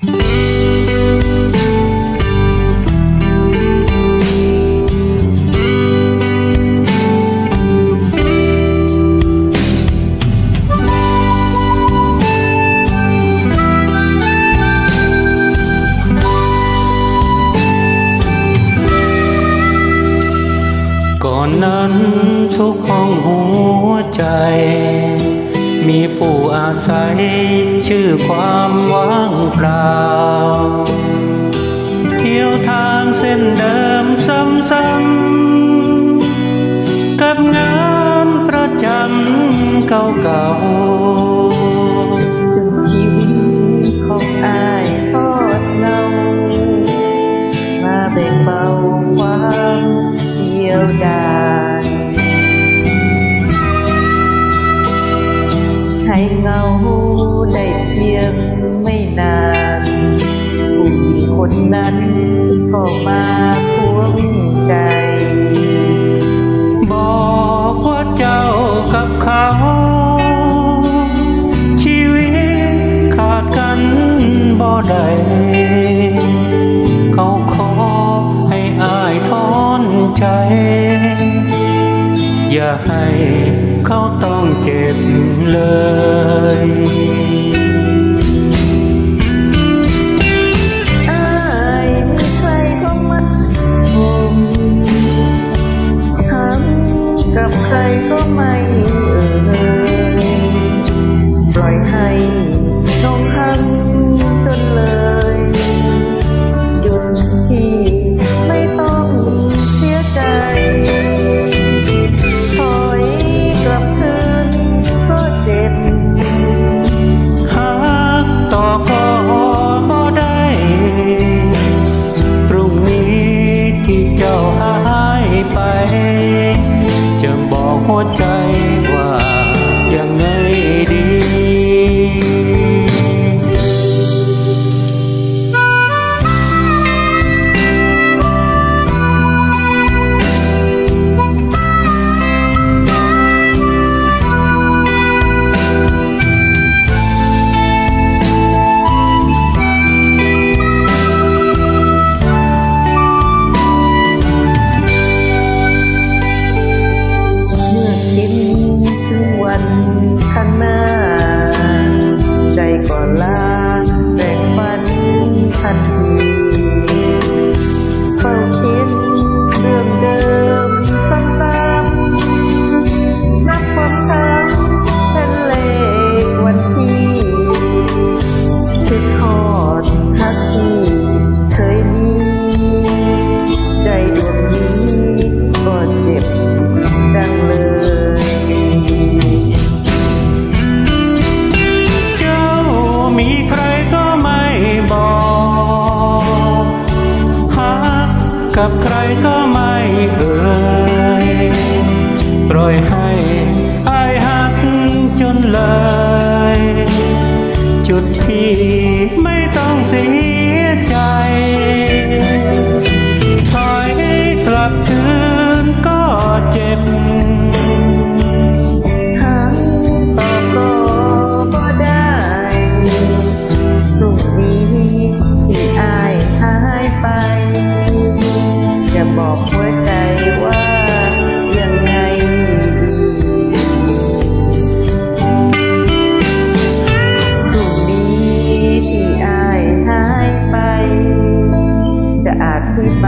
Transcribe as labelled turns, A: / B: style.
A: ก่อนนั้นทุกห้องหัวใจ มีผู้อาศัย ชื่อความว่างเปล่า เที่ยวทางเส้นเดิมซ้ำๆกับงานประจำเก่าๆ
B: ถึงชีวิตของอายทอดเงามาแบ่งเบาความ เงาได้เพียงไม่นานผู้หญิงคนนั้นก็มาพวงใจ
A: บอกว่าเจ้ากับเขา ชีวิตขาดกันบ่ได้เขาขอให้อายทอนใจ อย่าให้ เขาต้องเจ็บเลย
B: อายมีใครก็มันผมทำกับใครก็ไม่ หั
A: วใจ
B: ทั กับ
A: ใครก็ไม่เอ่ยปล่อยให้อายหักจนเลย จุดที่ไม่ต้องเสียใจ จะ
B: บอกหัวใจว่ายังไงพรุ่งนี้ที่อายหายไป จะอาจคิดไป